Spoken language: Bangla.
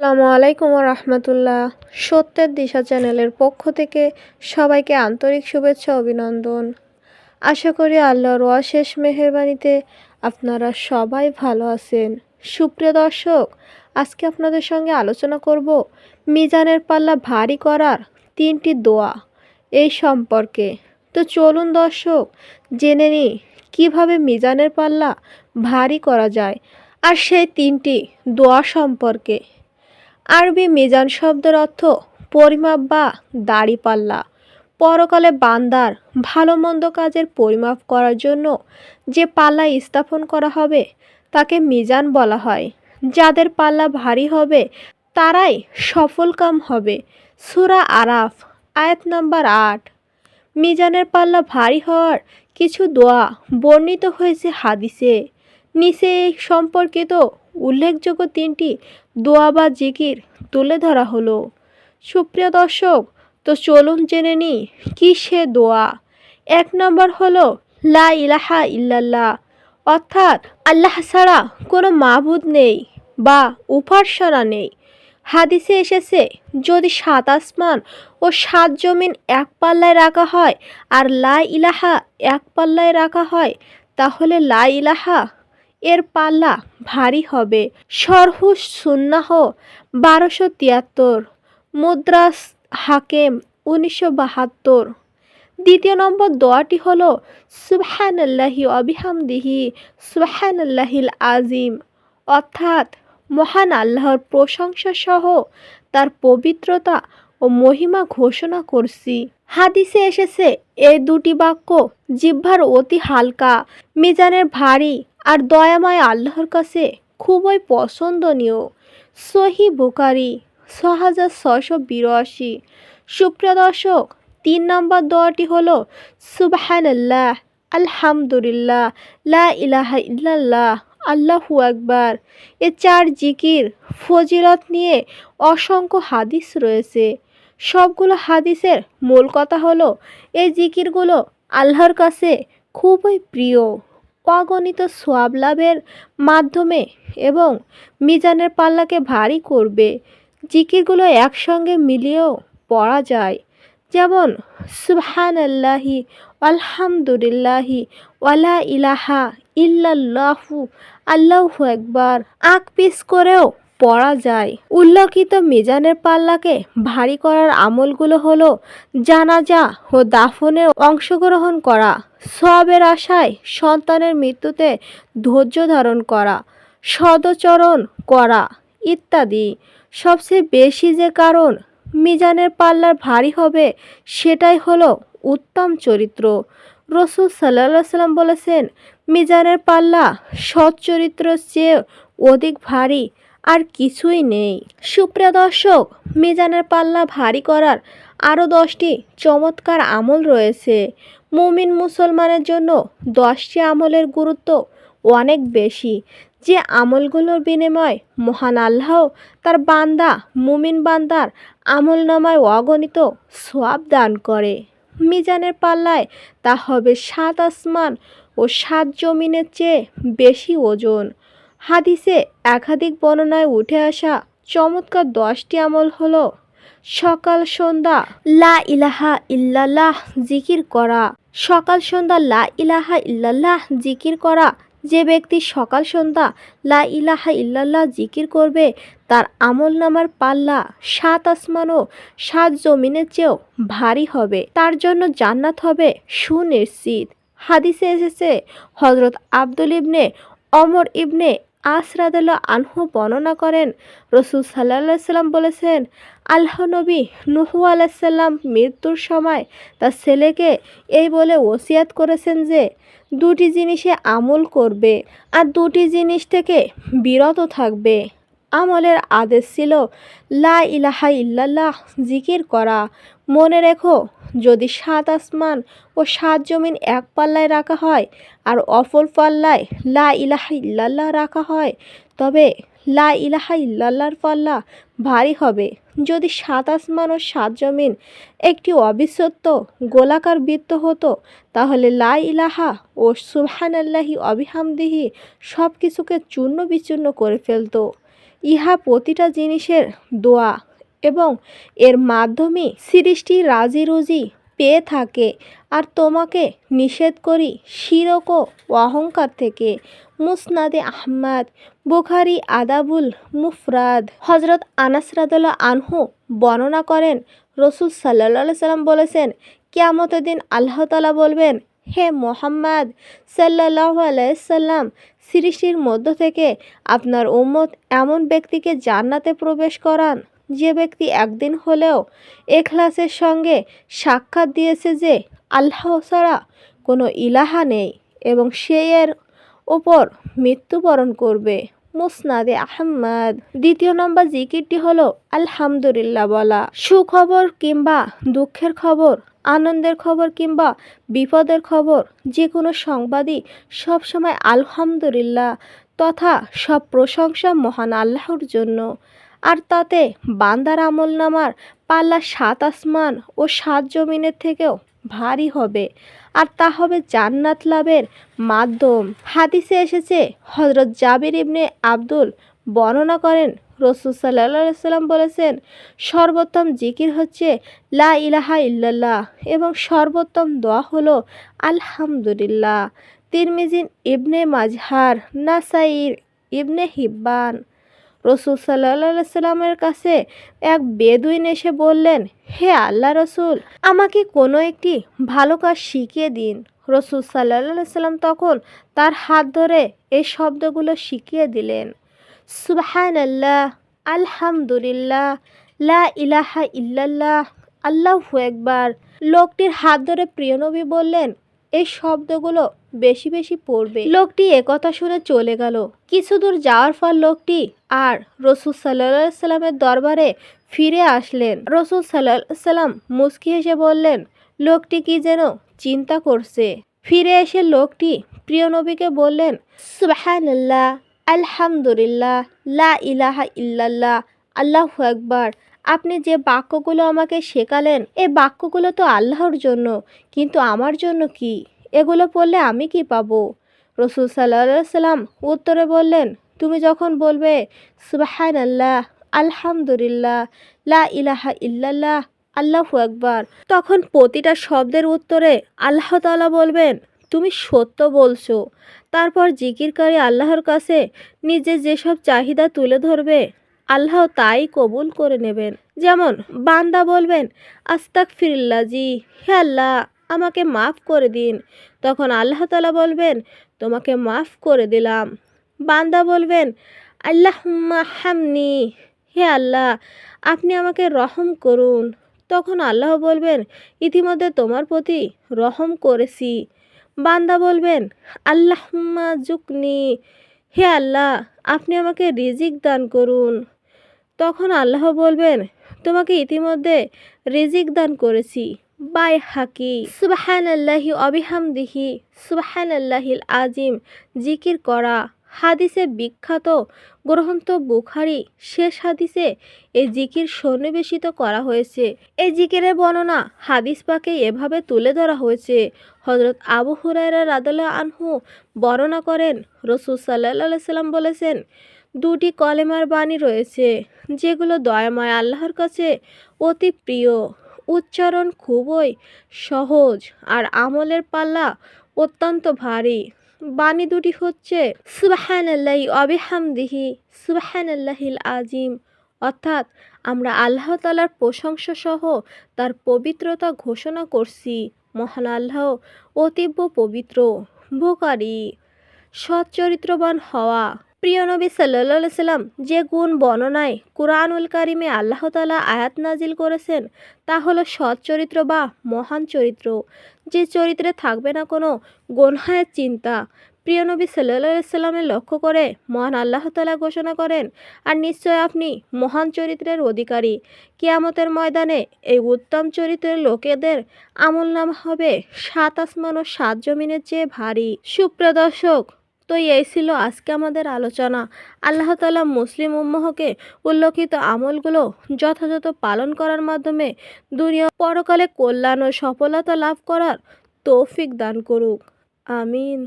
আসসালামু আলাইকুম রহমতুল্লাহ। সত্যের দিশা চ্যানেলের পক্ষ থেকে সবাইকে আন্তরিক শুভেচ্ছা, অভিনন্দন। আশা করি আল্লাহর অশেষ মেহেরবানিতে আপনারা সবাই ভালো আছেন। সুপ্রিয় দর্শক, আজকে আপনাদের সঙ্গে আলোচনা করব মিজানের পাল্লা ভারী করার তিনটি দোয়া এই সম্পর্কে। তো চলুন দর্শক, জেনে নিই কীভাবে মিজানের পাল্লা ভারী করা যায় আর সেই তিনটি দোয়া সম্পর্কে। আরবি মিজান শব্দের অর্থ পরিমাপ বা দাড়িপাল্লা। পরকালে বান্দার ভালো মন্দ কাজের পরিমাপ করার জন্য যে পাল্লা স্থাপন করা হবে, তাকে মিজান বলা হয়। যাদের পাল্লা ভারী হবে, তারাই সফল সফলকাম হবে। সুরা আরাফ, আয়াত নাম্বার আট। মিজানের পাল্লা ভারী হওয়ার কিছু দোয়া বর্ণিত হয়েছে হাদিসে। নিচে এই সম্পর্কিত উল্লেখযোগ্য তিনটি দোয়া বা জিকির তুলে ধরা হলো। সুপ্রিয় দর্শক, তো চলুন জেনে নিই কী সে দোয়া? এক নম্বর হলো, লা ইলাহা ইল্লাল্লাহ। অর্থাৎ, আল্লাহ ছাড়া কোনো মাবুদ নেই বা উপাসনা নেই। হাদিসে এসেছে, যদি সাত আসমান ও সাত জমিন এক পাল্লায় রাখা হয় আর লা ইলাহা এক পাল্লায় রাখা হয়, তাহলে লা ইলাহা এর পাল্লা ভারী হবে। সরহুস সুন্নাহ বারোশো তিয়াত্তর। মুদ্রাস হাকেম উনিশশো বাহাত্তর। দ্বিতীয় নম্বর দোয়াটি হল সুবহান আল্লাহি অবিহামদিহি সুবহান আল্লাহিল আজিম অর্থাৎ মহান আল্লাহর প্রশংসা সহ তার পবিত্রতা ও মহিমা ঘোষণা করছি। হাদিসে এসেছে এই দুটি বাক্য জিহ্বার অতি হালকা, মিজানের ভারী আর দয়াময় আল্লাহর কাছে খুবই পছন্দনীয়। সহি বুকারি ছ হাজার ছশো বিরাশি। সুপ্রিয় দর্শক, তিন নম্বর দোয়াটি হল সুবাহান আল্লাহ আলহামদুলিল্লাহ, লা ইলাহা ইল্লাল্লাহ, আল্লাহু আকবার। এ চার জিকির, ফজিলত নিয়ে অসংখ্য হাদিস রয়েছে। সবগুলো হাদিসের মূল কথা হলো, এই জিকিরগুলো আল্লাহর কাছে খুবই প্রিয়। অগণিত সোয়াব লাভের মাধ্যমে এবং মিজানের পাল্লাকে ভারী করবে। জিকিরগুলো একসঙ্গে মিলিয়েও পড়া যায়। যেমন সুবহান আল্লাহি আলহামদুলিল্লাহি, ওয়ালা ইলাহা ইল্লাল্লাহু, আল্লাহু একবার আঁক পিস করেও পড়া যায়। উল্লেখিত মিজানের পাল্লাকে ভারী করার আমলগুলো হলো জানাজা ও দাফনে অংশগ্রহণ করা সবের আশায় সন্তানের মৃত্যুতে ধৈর্য ধারণ করা, সদচরণ করা ইত্যাদি। সবচেয়ে বেশি যে কারণ মিজানের পাল্লার ভারী হবে সেটাই হলো উত্তম চরিত্র। রসুল সাল্লা সাল্লাম বলেছেন, মিজানের পাল্লা সৎ চরিত্রের চেয়ে অধিক ভারী আর কিছুই নেই। সুপ্রিয় দর্শক, মিজানের পাল্লা ভারী করার আরও দশটি চমৎকার আমল রয়েছে। মুমিন মুসলমানের জন্য দশটি আমলের গুরুত্ব অনেক বেশি। যে আমলগুলোর বিনিময় মহান আল্লাহ তার বান্দা, মুমিন বান্দার আমল নামায় অগণিত সোয়াব দান করে। মিজানের পাল্লায় তা হবে সাত আসমান ও সাত জমিনের চেয়ে বেশি ওজন। হাদিসে একাধিক বর্ণনায় উঠে আসা চমৎকার দশটি আমল হলো সকাল সন্ধ্যা লা ইলাহা ইল্লাল্লাহ জিকির করা, সকাল সন্ধ্যা লা ইলাহা ইল্লাল্লাহ জিকির করা, যে ব্যক্তি সকাল সন্ধ্যা লা ইলাহা ইল্লাল্লাহ জিকির করবে, তার আমল নামার পাল্লা সাত আসমান ও সাত জমিনের চেয়েও ভারী হবে, তার জন্য জান্নাত হবে সুনিশ্চিত। হাদিসে এসেছে হজরত আব্দুল ইবনে অমর ইবনে আসরাদুল্লাহ আনহু বর্ণনা করেন, রসুল সাল্লা সাল্লাম বলেছেন, আল্লাহ নবী নুহু আলাইসাল্লাম মৃত্যুর সময় তার ছেলেকে এই বলে ওসিয়াত করেছেন যে, দুটি জিনিসে আমল করবে আর দুটি জিনিস থেকে বিরত থাকবে। আমলের আদেশ ছিল, লা ইলাহা ইল্লাল্লাহ, জিকির করা। মনে রেখো, যদি সাত আসমান ও সাত জমিন এক পাল্লায় রাখা হয় আর অপর পাল্লায় লা ইলাহা ইল্লাল্লাহ রাখা হয়, তবে লা ইলাহা ইল্লাল্লাহর পাল্লা ভারী হবে। যদি সাত আসমান ও সাত জমিন একটি অবিশ্বত্ব গোলাকার বৃত্ত হতো, তাহলে লা ইলাহা ও সুবহান আল্লাহি অবিহামদিহি সব কিছুকে চূর্ণ বিচূর্ণ করে ফেলতো। ইহা প্রতিটা জিনিসের দোয়া এবং এর মাধ্যমে সৃষ্টি রাজি রুজি পেয়ে থাকে। আর তোমাকে নিষেধ করি শিরক অহংকার থেকে। মুসনাদে আহমদ, বুখারি, আদাবুল মুফরাদ। হজরত আনাস রাদুল্লাহ আনহু বর্ণনা করেন, রসুল সাল্লা সাল্লাম বলেছেন, কিয়ামতের দিন আল্লাহ তালা বলবেন হে মোহাম্মদ সাল্লাহ আলাইসাল্লাম সৃষ্টির মধ্য থেকে আপনার উম্মত এমন ব্যক্তিকে জান্নাতে প্রবেশ করান, যে ব্যক্তি একদিন হলেও এখলাসের সঙ্গে সাক্ষাৎ দিয়েছে যে আল্লাহ ছাড়া কোনো ইলাহা নেই এবং সে এর ওপর মৃত্যুবরণ করবে। মুসনাদে আহম্মদ দ্বিতীয় নম্বর জিকিরটি হলো আলহামদুলিল্লাহ বলা। সুখবর কিংবা দুঃখের খবর আনন্দের খবর কিংবা বিপদের খবর যে কোনো সংবাদই সবসময় আলহামদুলিল্লাহ তথা সব প্রশংসা মহান আল্লাহর জন্য। আর তাতে বান্দার আমল নামার পাল্লা সাত আসমান ও সাত জমিনের থেকেও ভারী হবে। আর তা হবে জান্নাত লাভের মাধ্যম। হাদিসে এসেছে হজরত জাবির ইবনে আব্দুল বর্ণনা করেন। রসুল সাল্লা সাল্লাম বলেছেন, সর্বোত্তম জিকির হচ্ছে লা ইলাহা ইল্লাল্লাহ এবং সর্বোত্তম দোয়া হলো আলহামদুলিল্লাহ। তিরমিজিন ইবনে মাজহার নাসাইর ইবনে হিব্বান। রসুল সাল্লা সাল্লামের কাছে এক বেদুইন এসে বললেন, হে আল্লাহ রসুল, আমাকে কোনো একটি ভালো কাজ শিখিয়ে দিন। রসুল সাল্লা সাল্লাম তখন তার হাত ধরে এই শব্দগুলো শিখিয়ে দিলেন। সুবহান আল্লাহ আলহামদুলিল্লাহ, লা ইলাহা ইল্লাল্লাহ, আল্লাহু একবার লোকটির হাত ধরে প্রিয়নবী বললেন, এই শব্দগুলো বেশি বেশি পড়বে। লোকটি একথা শুনে চলে গেল। কিছু দূর যাওয়ার পর লোকটি আর রসুল সাল্লা সাল্লামের দরবারে ফিরে আসলেন। রসুল সাল্লাহ সাল্লাম মুস্কি হেসে বললেন, লোকটি কি যেন চিন্তা করছে? ফিরে এসে লোকটি প্রিয় নবীকে বললেন সুবাহান্লাহ আলহামদুলিল্লাহ, লা ইলাহা ইল্লাল্লাহ, আল্লাহ একবার আপনি যে বাক্যগুলো আমাকে শেখালেন, এ বাক্যগুলো তো আল্লাহর জন্য, কিন্তু আমার জন্য কি? এগুলো পড়লে আমি কি পাবো? রসুল সাল্লা সাল্লাম উত্তরে বললেন, তুমি যখন বলবে সুবাহান আল্লাহ আলহামদুলিল্লাহ, লা ইলাহা ইল্লাল্লাহ, আল্লাহু একবার তখন প্রতিটা শব্দের উত্তরে আল্লাহ তালা বলবেন তুমি সত্য বলছো। তারপর জিকিরকারী আল্লাহর কাছে নিজের যেসব চাহিদা তুলে ধরবে, আল্লাহ তাই কবুল করে নেবেন। যেমন, বান্দা বলবেন আস্তাক ফিরিল্লাজি হে আল্লাহ, আমাকে মাফ করে দিন। তখন আল্লাহ তালা বলবেন, তোমাকে মাফ করে দিলাম। বান্দা বলবেন আল্লাহ হামনি, হে আল্লাহ, আপনি আমাকে রহম করুন। তখন আল্লাহ বলবেন, ইতিমধ্যে তোমার প্রতি রহম করেছি। বান্দা বলবেন, আল্লাহম্মা জুকনি, হে আল্লাহ, আপনি আমাকে রিজিক দান করুন। তখন আল্লাহ বলবেন, তোমাকে ইতিমধ্যে রিজিক দান করেছি, বাই হাকি। সুবাহান আল্লাহি অবিহামদিহি সুবাহান আল্লাহিল আজিম, জিকির করা। হাদিসে বিখ্যাত গ্রন্থ বুখারি শেষ হাদিসে এই জিকির সন্নিবেশিত করা হয়েছে। এই জিকিরের বর্ণনা হাদিস পাকে এভাবে তুলে ধরা হয়েছে। হজরত আবু হুরায়রা রাদুল্লাহ আনহু বর্ণনা করেন, রসুল সাল্লাহ সাল্লাম বলেছেন, দুটি কলেমার বাণী রয়েছে, যেগুলো দয়াময় আল্লাহর কাছে অতি প্রিয়। উচ্চারণ খুবই সহজ আর আমলের পাল্লা অত্যন্ত ভারী। বাণী দুটি হচ্ছে সুবাহান আল্লাহ অবিহামদিহি সুবাহান আল্লাহিল আজিম। অর্থাৎ আমরা আল্লাহ তালার প্রশংসা সহ তার পবিত্রতা ঘোষণা করছি। মহান আল্লাহ অতীব্য পবিত্র ভোকারী সচ্চরিত্রবান হওয়া। প্রিয় নবী সাল্লা সাল্লাম যে গুণ বর্ণনায় কুরআনুল কারিমে আল্লাহ তালা আয়াত নাজিল করেছেন, তা হলো সৎ চরিত্র বা মহান চরিত্র। যে চরিত্রে থাকবে না কোনো গনহায়ের চিন্তা। প্রিয় নবী সাল্লা লক্ষ্য করে মহান আল্লাহ তালা ঘোষণা করেন, আর নিশ্চয় আপনি মহান চরিত্রের অধিকারী। কিয়ামতের ময়দানে এই উত্তম চরিত্রের লোকেদের আমল নাম হবে সাত আসমান ও সাত জমিনের চেয়ে ভারী। সুপ্রদর্শক তো এই ছিল আজকে আমাদের আলোচনা। আল্লাহ তালা মুসলিম উম্মহকে উল্লেখিত আমলগুলো যথাযথ পালন করার মাধ্যমে দুনিয়া পরকালে কল্যাণ ও সফলতা লাভ করার তৌফিক দান করুক। আমিন।